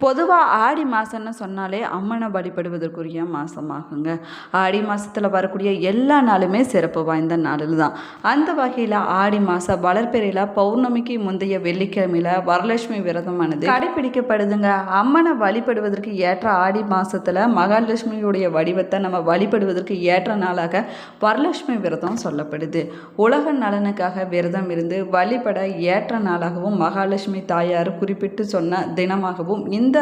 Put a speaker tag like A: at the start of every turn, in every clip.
A: பொதுவாக ஆடி மாதம்னு சொன்னாலே அம்மனை வழிபடுவதற்குரிய மாதமாகுங்க ஆடி மாதத்தில் வரக்கூடிய எல்லா நாளுமே சிறப்பு வாய்ந்த நாளில் தான் அந்த வகையில் ஆடி மாதம் வளர்பிறையில் பௌர்ணமிக்கு முந்தைய வெள்ளிக்கிழமையில் வரலட்சுமி விரதமானது கடைபிடிக்கப்படுதுங்க. அம்மனை வழிபடுவதற்கு ஏற்ற ஆடி மாதத்தில் மகாலட்சுமியுடைய வடிவத்தை நம்ம வழிபடுவதற்கு ஏற்ற நாளாக வரலட்சுமி விரதம் சொல்லப்படுது. உலக நலனுக்காக விரதம் இருந்து வழிபட ஏற்ற நாளாகவும் மகாலட்சுமி தாயார் குறிப்பிட்டு சொன்ன தினமாகவும் இந்த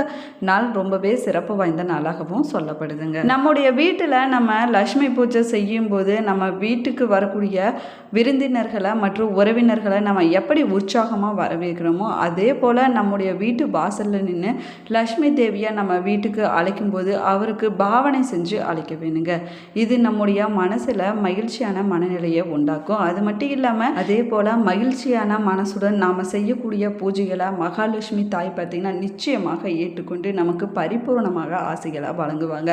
A: நாள் ரொம்பவே சிறப்பு வாய்ந்த நாளாகவும் சொல்லப்படுதுங்க. நம்முடைய வீட்டில் நம்ம லக்ஷ்மி பூஜை செய்யும் போது நம்ம வீட்டுக்கு வரக்கூடிய விருந்தினர்களை மற்றும் உறவினர்களை நம்ம எப்படி உற்சாகமாக வரவேற்கிறோமோ அதே போல் நம்முடைய வீட்டு வாசலில் நின்று லக்ஷ்மி தேவியை நம்ம வீட்டுக்கு அழைக்கும் போது அவருக்கு பாவனை செஞ்சு அழைக்க வேணுங்க. இது நம்முடைய மனசில் மகிழ்ச்சியான மனநிலையை உண்டாக்கும். அது மட்டும் இல்லாமல் அதே போல் மகிழ்ச்சியான மனசுடன் நாம் செய்யக்கூடிய பூஜைகளை மகாலட்சுமி தாய் பார்த்திங்கன்னா நிச்சயமாக ஏற்றுக்கொண்டு நமக்கு பரிபூர்ணமாக ஆசைகளை வழங்குவாங்க.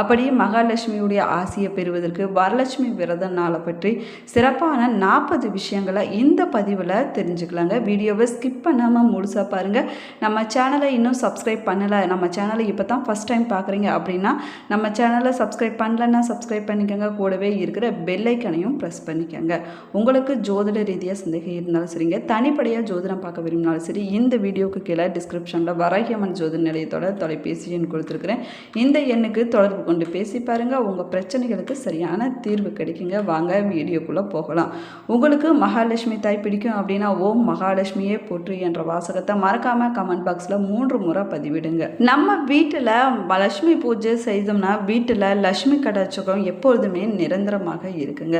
A: அப்படியே மகாலட்சுமியுடைய ஆசையை பெறுவதற்கு வரலட்சுமி விரத நாளை பற்றி சிறப்பான நாற்பது விஷயங்களை இந்த பதிவில் தெரிஞ்சுக்கலாங்க. வீடியோவை ஸ்கிப் பண்ணாமல் முழுசாக பாருங்கள் நம்ம சேனலை இன்னும் சப்ஸ்கிரைப் பண்ணலை நம்ம சேனலை இப்போ தான் ஃபஸ்ட் டைம் பார்க்குறீங்க அப்படின்னா நம்ம சேனலை சப்ஸ்கிரைப் பண்ணலன்னா சப்ஸ்கிரைப் பண்ணிக்கோங்க. கூடவே இருக்கிற பெல்லைக்கனையும் ப்ரெஸ் பண்ணிக்கோங்க. உங்களுக்கு ஜோதிட ரீதியாக சந்தேகம் இருந்தாலும் சரிங்க. தனிப்படையாக ஜோதிடம் பார்க்க விரும்பினாலும் சரி இந்த வீடியோவுக்கு கீழே டிஸ்கிரிப்ஷனில் வராகியம்மன் ஜோதி நிலையத்தோட தொலைபேசி எண் கொடுத்துருக்குறேன். இந்த எண்ணுக்கு தொடர்பு கொண்டு பேசி பாருங்கள் உங்கள் பிரச்சனைகளுக்கு சரியான தீர்வு கிடைக்குங்க. வாங்க வீடியோக்குள்ளே போகலாம். உங்களுக்கு மகாலட்சுமி தாய் பிடிக்கும் அப்படின்னா ஓம் மகாலட்சுமியே போற்று என்ற வாசகத்தை மறக்காமல் கமெண்ட் பாக்ஸில் மூன்று முறை பதிவிடுங்க. நம்ம வீட்டில் லட்சுமி பூஜை செய்தோம்னா வீட்டில் லட்சுமி கடாச்சகம் எப்பொழுதுமே நிரந்தரமாக இருக்குங்க.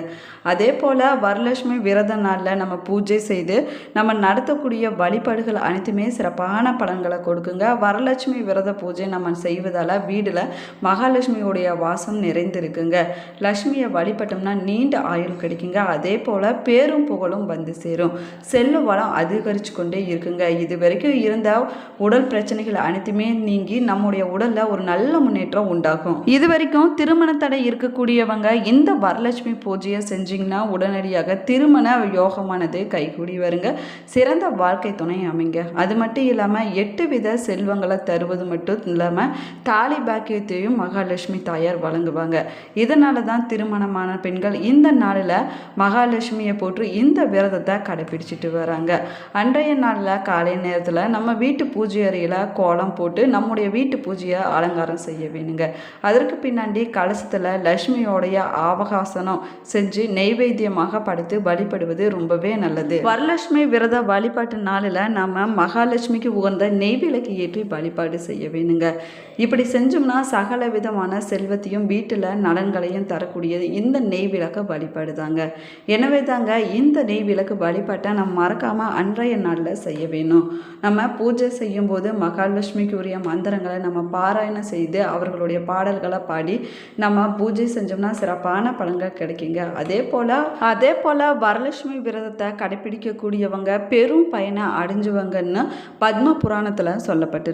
A: அதே போல் வரலட்சுமி விரத நாளில் நம்ம பூஜை செய்து நம்ம நடத்தக்கூடிய வழிபாடுகள் அனைத்துமே சிறப்பான பலன்களை கொடுக்குங்க. வரலட்சுமி விரத பூஜை நம்ம செய்வதால் வீடில் மகாலட்சுமியுடைய வாசம் நிறைந்திருக்குங்க. லக்ஷ்மியை வழிபட்டோம்னா நீண்ட ஆயுள் கிடைக்குங்க. அதே போல் பேரும் புகழும் வந்து சேரும். செல்வ வளம் அதிகரித்து கொண்டே இருக்குங்க. இது வரைக்கும் இருந்த உடல் பிரச்சனைகள் அனைத்துமே நீங்கி நம்முடைய உடலில் ஒரு நல்ல முன்னேற்றம் உண்டாகும். இது வரைக்கும் திருமண தடை இருக்கக்கூடியவங்க இந்த வரலட்சுமி பூஜையை செஞ்சிங்கன்னா உடனடியாக திருமண யோகமானது கைகூடி வருங்க. சிறந்த வாழ்க்கை துணை அமைங்க. அது மட்டும் இல்லாமல் எட்டு வித செல்வங்கள் தருவது மட்டும் இல்லாமல் தாலி பாக்கியத்தையும் மகாலட்சுமி தாயார் வழங்குவாங்க. இதனால தான் திருமணமான பெண்கள் இந்த நாளில் மகாலட்சுமியை போட்டு இந்த விரதத்தை கடைபிடிச்சிட்டு வராங்க. அன்றைய நாளில் காலை நேரத்தில் நம்ம வீட்டு பூஜை அறையில் கோலம் போட்டு நம்முடைய வீட்டு பூஜையை அலங்காரம் செய்ய வேணுங்க. அதற்கு பின்னாடி கலசத்தில் லட்சுமியோடைய ஆவகாசனம் செஞ்சு நெய்வேத்தியமாக படைத்து வழிபடுவது ரொம்பவே நல்லது. வரலட்சுமி விரத வழிபாட்டு நாளில் நம்ம மகாலட்சுமிக்கு உகந்த நெய்விளக்கு ஏற்றி வழிபாடு செய்ய வேணுங்க. இப்படி செஞ்சோம்னா சகல விதமான செல்வத்தையும் வீட்டில் நலன்களையும் தரக்கூடியது. இந்த நெய் விளக்கு வழிபாடு தாங்க. எனவே தாங்க இந்த நெய் விளக்கு வழிபாட்டை நம்ம மறக்காமல் அன்றைய நாளில் செய்ய வேணும். நம்ம பூஜை செய்யும்போது மகாலட்சுமிக்கு உரிய மந்திரங்களை நம்ம பாராயணம் செய்து அவர்களுடைய பாடல்களை பாடி நம்ம பூஜை செஞ்சோம்னா சிறப்பான பலன்கள் கிடைக்குங்க. அதே போல் அதே போல் வரலட்சுமி விரதத்தை கடைபிடிக்கக்கூடியவங்க பெரும் பயனை அடைஞ்சுவங்கன்னு பத்ம புராணத்தில்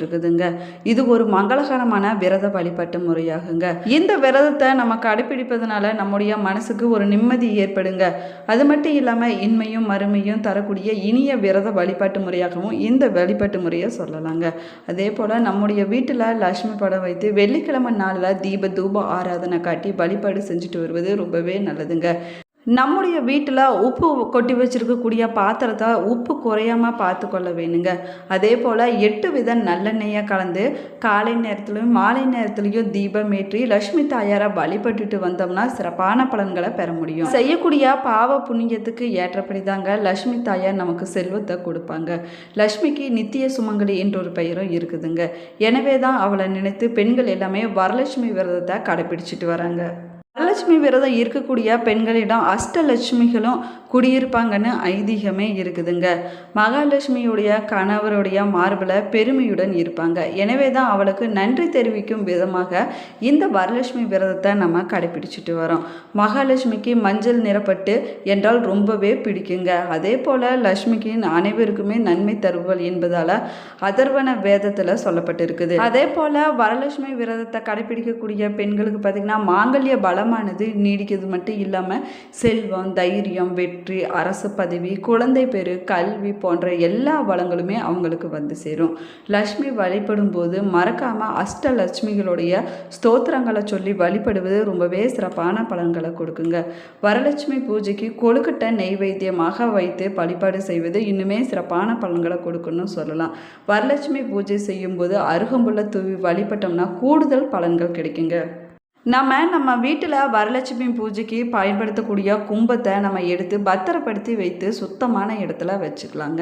A: இருக்குதுங்க. இது ஒரு மங்களகரமான விரத வழிபாட்டு முறையாகுங்க. இந்த விரதத்தை நம்ம கடைபிடிப்பதனால நம்முடைய மனசுக்கு ஒரு நிம்மதி ஏற்படுங்க. அது மட்டும் இல்லாமல் இன்மையும் மறுமையும் தரக்கூடிய இனிய விரத வழிபாட்டு முறையாகவும் இந்த வழிபாட்டு முறையை சொல்லலாங்க. அதே போல் நம்முடைய வீட்டில் லட்சுமி படம் வைத்து வெள்ளிக்கிழமை நாளில் தீப தூப ஆராதனை காட்டி வழிபாடு செஞ்சுட்டு வருவது ரொம்பவே நல்லதுங்க. நம்முடைய வீட்டில் உப்பு கொட்டி வச்சுருக்கக்கூடிய பாத்திரத்தை உப்பு குறையாமல் பார்த்து கொள்ள வேணுங்க. அதே போல் எட்டு வித நல்லெண்ணெயை கலந்து காலை நேரத்துலையும் மாலை நேரத்துலையும் தீபம் ஏற்றி லக்ஷ்மி தாயாரை வழிபட்டுட்டு வந்தோம்னா சிறப்பான பலன்களை பெற முடியும். செய்யக்கூடிய பாவ புண்ணியத்துக்கு ஏற்றபடி தாங்க லக்ஷ்மி தாயார் நமக்கு செல்வத்தை கொடுப்பாங்க. லக்ஷ்மிக்கு நித்திய சுமங்கலி என்ற ஒரு பெயரும் இருக்குதுங்க. எனவே தான் அவளை நினைத்து பெண்கள் எல்லாமே வரலட்சுமி விரதத்தை கடைபிடிச்சிட்டு வராங்க. வரலட்சுமி விரதம் இருக்கக்கூடிய பெண்களிடம் அஷ்டலட்சுமிகளும் குடியிருப்பாங்கன்னு ஐதீகமே இருக்குதுங்க. மகாலட்சுமியுடைய கணவருடைய மார்பில் பெருமையுடன் இருப்பாங்க. எனவே தான் அவளுக்கு நன்றி தெரிவிக்கும் விதமாக இந்த வரலட்சுமி விரதத்தை நம்ம கடைபிடிச்சிட்டு வரோம். மகாலட்சுமிக்கு மஞ்சள் நிறப்பட்டு என்றால் ரொம்பவே பிடிக்குங்க. அதே போல் லட்சுமிக்கு அனைவருக்குமே நன்மை தருவல் என்பதால் அதர்வன வேதத்தில் சொல்லப்பட்டிருக்குது. அதே போல் வரலட்சுமி விரதத்தை கடைபிடிக்கக்கூடிய பெண்களுக்கு பார்த்திங்கன்னா மாங்கல்ய பலமானது நீடிக்கிறது மட்டும் இல்லாமல் செல்வம் தைரியம் வெற்றி வெற்றி அரசு பதவி குழந்தை பெரு கல்வி போன்ற எல்லா வளங்களுமே அவங்களுக்கு வந்து சேரும். லக்ஷ்மி வழிபடும் போது மறக்காம அஷ்டலட்சுமிகளுடைய ஸ்தோத்திரங்களை சொல்லி வழிபடுவது ரொம்பவே சிறப்பான பலன்களை கொடுக்குங்க. வரலட்சுமி பூஜைக்கு கொழுக்கட்டை நெய்வேத்தியமாக வைத்து வழிபாடு செய்வது இன்னுமே சிறப்பான பலன்களை கொடுக்குன்னு சொல்லலாம். வரலட்சுமி பூஜை செய்யும்போது அருகம்புள்ள தூவி வழிபட்டோம்னா கூடுதல் பலன்கள் கிடைக்குங்க. நம்ம நம்ம வீட்டில் வரலட்சுமி பூஜைக்கு பயன்படுத்தக்கூடிய கும்பத்தை நம்ம எடுத்து பத்திரப்படுத்தி வைத்து சுத்தமான இடத்துல வச்சுக்கலாங்க.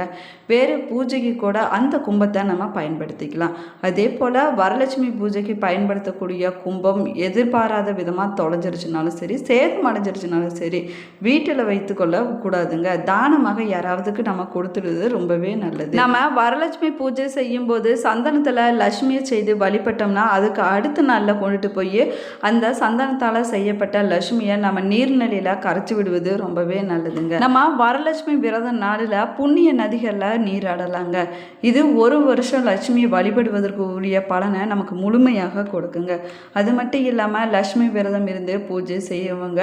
A: வேறு பூஜைக்கு கூட அந்த கும்பத்தை நம்ம பயன்படுத்திக்கலாம். அதே போல் வரலட்சுமி பூஜைக்கு பயன்படுத்தக்கூடிய கும்பம் எதிர்பாராத விதமாக தொலைஞ்சிருச்சுனாலும் சரி சேதம் அடைஞ்சிருச்சுனாலும் சரி வீட்டில் வைத்துக்கொள்ள கூடாதுங்க. தானமாக யாராவதுக்கு நம்ம கொடுத்துடுறது ரொம்பவே நல்லது. நம்ம வரலட்சுமி பூஜை செய்யும்போது சந்தனத்தில் லட்சுமியை செய்து வழிபட்டோம்னா அதுக்கு அடுத்த நாளில் கொண்டுட்டு போய் அந்த அந்த சந்தனத்தால் செய்யப்பட்ட லட்சுமியை நம்ம நீர்நிலையில் கரைச்சி விடுவது ரொம்பவே நல்லதுங்க. நம்ம வரலட்சுமி விரத நாளில் புண்ணிய நதிகளில் நீராடலாங்க. இது ஒரு வருஷம் லட்சுமியை வழிபடுவதற்கு உரிய பலனை நமக்கு முழுமையாக கொடுக்குங்க. அது மட்டும் இல்லாமல் லட்சுமி விரதம் இருந்து பூஜை செய்யவங்க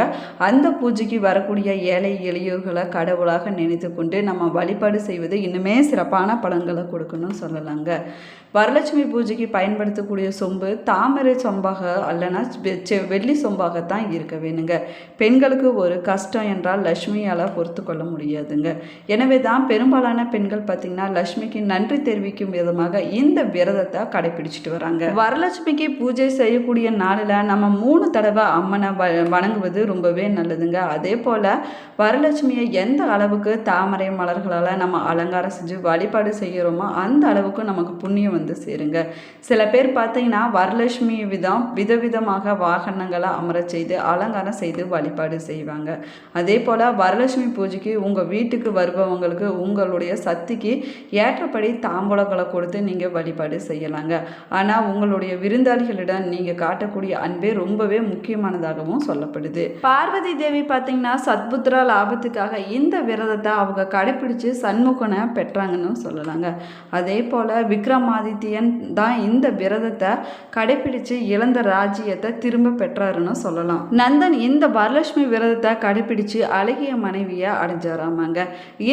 A: அந்த பூஜைக்கு வரக்கூடிய ஏழை எளியோர்களை கடவுளாக நினைத்து கொண்டு நம்ம வழிபாடு செய்வது இன்னுமே சிறப்பான பலன்களை கொடுக்கணும்னு சொல்லலாங்க. வரலட்சுமி பூஜைக்கு பயன்படுத்தக்கூடிய சொம்பு தாமரை சொம்பாக அல்லனா வெ- செ- வெள்ளி இருக்க வேணுங்க. பெண்களுக்கு ஒரு கஷ்டம் என்றால் லட்சுமியால் பொறுத்து கொள்ள முடியாதுங்க. எனவே தான் பெரும்பாலான பெண்கள் பார்த்திங்கன்னா லட்சுமிக்கு நன்றி தெரிவிக்கும் விதமாக இந்த விரதத்தை கடைபிடிச்சிட்டு வராங்க. வரலட்சுமிக்கு பூஜை செய்யக்கூடிய நாளில் நம்ம மூணு தடவை அம்மனை வ வணங்குவது ரொம்பவே நல்லதுங்க. அதே போல் வரலட்சுமியை எந்த அளவுக்கு தாமரை மலர்களால் நம்ம அலங்காரம் செஞ்சு வழிபாடு செய்கிறோமோ அந்த அளவுக்கு நமக்கு புண்ணியம் வந்து சேருங்க. சில பேர் பார்த்தீங்கன்னா வரலட்சுமி விதம் விதவிதமாக வாகனங்களை அமரச் செய்து அலங்காரம் செய்து வழிபாடு செய்வாங்க. அதே போல் வரலட்சுமி பூஜைக்கு உங்கள் வீட்டுக்கு வருபவங்களுக்கு உங்களுடைய சக்திக்கு ஏற்றபடி தாம்பூலங்களை கொடுத்து நீங்கள் வழிபாடு செய்யலாங்க. ஆனால் உங்களுடைய விருந்தாளிகளிடம் நீங்கள் காட்டக்கூடிய அன்பே ரொம்பவே முக்கியமானதாகவும் சொல்லப்படுது. பார்வதி தேவி பார்த்தீங்கன்னா சத்புத்ரா லாபத்துக்காக இந்த விரதத்தை அவங்க கடைப்பிடிச்சு சண்முகனை பெற்றாங்கன்னு சொல்லலாங்க. அதே போல் விக்ரமாதித்யன் தான் இந்த விரதத்தை கடைபிடிச்சு இழந்த ராஜ்யத்தை திரும்ப பெற்றாருன்னு சொல்லலாம். நந்தன் இந்த வரலட்சுமி விரதத்தை கடைப்பிடிச்சு அழகிய மனைவியை அடைஞ்சாராமாங்க.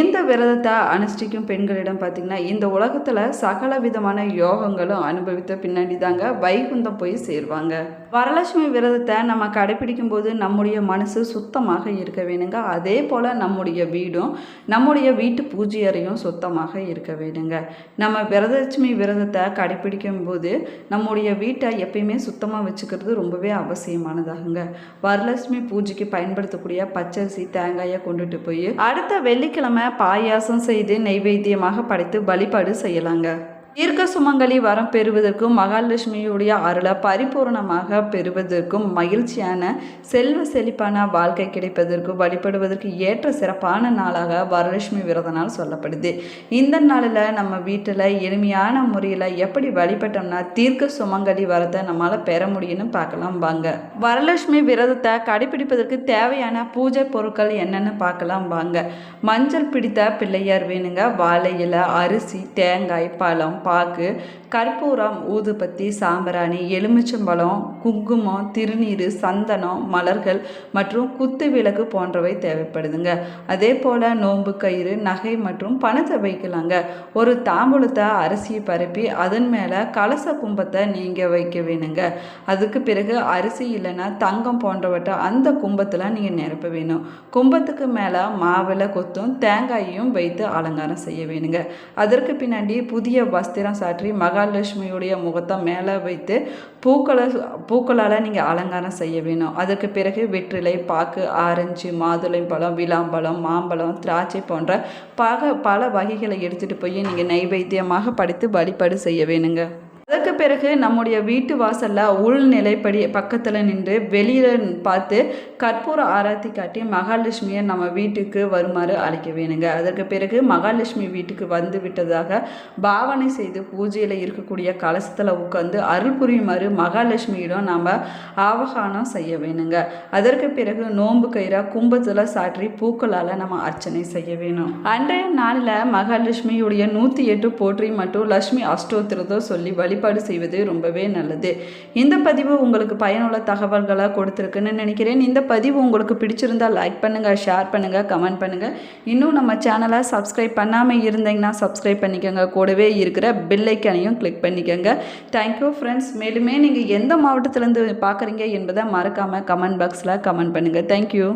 A: இந்த விரதத்தை அனுஷ்டிக்கும் பெண்களிடம் பார்த்தீங்கன்னா இந்த உலகத்தில் சகல விதமான யோகங்களும் அனுபவித்த பின்னாடி தாங்க வைகுந்தம் போய் சேர்வாங்க. வரலட்சுமி விரதத்தை நம்ம கடைப்பிடிக்கும் போது நம்முடைய மனசு சுத்தமாக இருக்க வேணுங்க. அதே போல் நம்முடைய வீடும் நம்முடைய வீட்டு பூஜை அறையும் சுத்தமாக இருக்க வேணுங்க. நம்ம விரதலட்சுமி விரதத்தை கடைப்பிடிக்கும்போது நம்முடைய வீட்டை எப்பயுமே சுத்தமாக வச்சுக்கிறது ரொம்பவே அவசியமானதாகுங்க. வரலட்சுமி பூஜைக்கு பயன்படுத்தக்கூடிய பச்சரிசி தேங்காயை கொண்டுட்டு போய் அடுத்த வெள்ளிக்கிழமை பாயாசம் செய்து நெய்வேத்தியமாக படைத்து வழிபாடு செய்யலாங்க. தீர்க்க சுமங்கலி வரம் பெறுவதற்கும் மகாலட்சுமியுடைய அருளை பரிபூரணமாக பெறுவதற்கும் மகிழ்ச்சியான செல்வ செழிப்பான வாழ்க்கை கிடைப்பதற்கும் வழிபடுவதற்கு ஏற்ற சிறப்பான நாளாக வரலட்சுமி விரத நாள் சொல்லப்படுது. இந்த நாளில் நம்ம வீட்டில் எளிமையான முறையில் எப்படி வழிபட்டோம்னா தீர்க்க சுமங்கலி வரத்தை நம்மளால் பெற முடியும்னு பார்க்கலாம் வாங்க. வரலட்சுமி விரதத்தை கடைபிடிப்பதற்கு தேவையான பூஜை பொருட்கள் என்னென்னு பார்க்கலாம் வாங்க. மஞ்சள் பிடித்த பிள்ளையார் வேணுங்க. வாழை இலை அரிசி தேங்காய் பழம் பாக்கு கற்பூரம் ஊதுபத்தி சாம்பிராணி எலுமிச்சம்பழம் குங்குமம் திருநீர் சந்தனம் மலர்கள் மற்றும் குத்து விளக்கு போன்றவை தேவைப்படுதுங்க. அதே போல் நோன்பு கயிறு நகை மற்றும் பணத்தை வைக்கலாங்க. ஒரு தாம்பூலத்தை அரிசியை பரப்பி அதன் மேலே கலச கும்பத்தை நீங்கள் வைக்க வேணுங்க. அதுக்கு பிறகு அரிசி இல்லைன்னா தங்கம் போன்றவற்றை அந்த கும்பத்தில் நீங்கள் நிரப்ப வேணும். கும்பத்துக்கு மேலே மாவிளை கொத்தும் தேங்காயையும் வைத்து அலங்காரம் செய்ய வேணுங்க. அதற்கு பின்னாடி புதிய வஸ்திரம் சாற்றி மகாலட்சுமியுடைய முகத்தை மேலே வைத்து பூக்களை பூக்களால் நீங்கள் அலங்காரம் செய்ய வேணும். அதுக்கு பிறகு வெற்றிலை பாக்கு ஆரஞ்சு மாதுளை பழம் விளாம்பழம் மாம்பழம் திராட்சை போன்ற பக பல வகைகளை எடுத்துகிட்டு போய் நீங்கள் நைவேத்தியமாக படைத்து வழிபாடு செய்ய வேணுங்க. பிறகு நம்முடைய வீட்டு வாசலில் உள்நிலைப்படி பக்கத்தில் நின்று வெளியில் பார்த்து கற்பூர ஆராத்தி காட்டி மகாலட்சுமியை நம்ம வீட்டுக்கு வருமாறு அழைக்க வேணுங்க. அதற்கு பிறகு மகாலட்சுமி வீட்டுக்கு வந்து விட்டதாக பாவனை செய்து பூஜையில் இருக்கக்கூடிய கலசத்தில் உட்காந்து அருள் புரியுமாறு மகாலட்சுமியிடம் நாம் ஆவகானம் செய்ய வேணுங்க. அதற்கு பிறகு நோன்பு கயிறாக கும்பத்தில் சாற்றி பூக்களால் நம்ம அர்ச்சனை செய்ய வேணும். அன்றைய நாளில் மகாலட்சுமியுடைய நூற்றி எட்டு போற்றி மற்றும் லட்சுமி அஷ்டோத்திரத்தை சொல்லி வழிபாடு செய்வது ரொம்பவே நல்லது. இந்த பதிவு உங்களுக்கு பயனுள்ள தகவல்களாக கொடுத்துருக்குன்னு நினைக்கிறேன். இந்த பதிவு உங்களுக்கு பிடிச்சிருந்தா லைக் பண்ணுங்கள் ஷேர் பண்ணுங்கள் கமெண்ட் பண்ணுங்கள் இன்னும் நம்ம சேனலை சப்ஸ்கிரைப் பண்ணாமல் இருந்தீங்கன்னா சப்ஸ்கிரைப் பண்ணிக்கோங்க. கூடவே இருக்கிற பில்லைக்கனையும் கிளிக் பண்ணிக்கோங்க. தேங்க்யூ ஃப்ரெண்ட்ஸ் மேலுமே நீங்கள் எந்த மாவட்டத்திலேருந்து பார்க்குறீங்க என்பதை மறக்காமல் கமெண்ட் பாக்ஸில் கமெண்ட் பண்ணுங்கள் தேங்க்யூ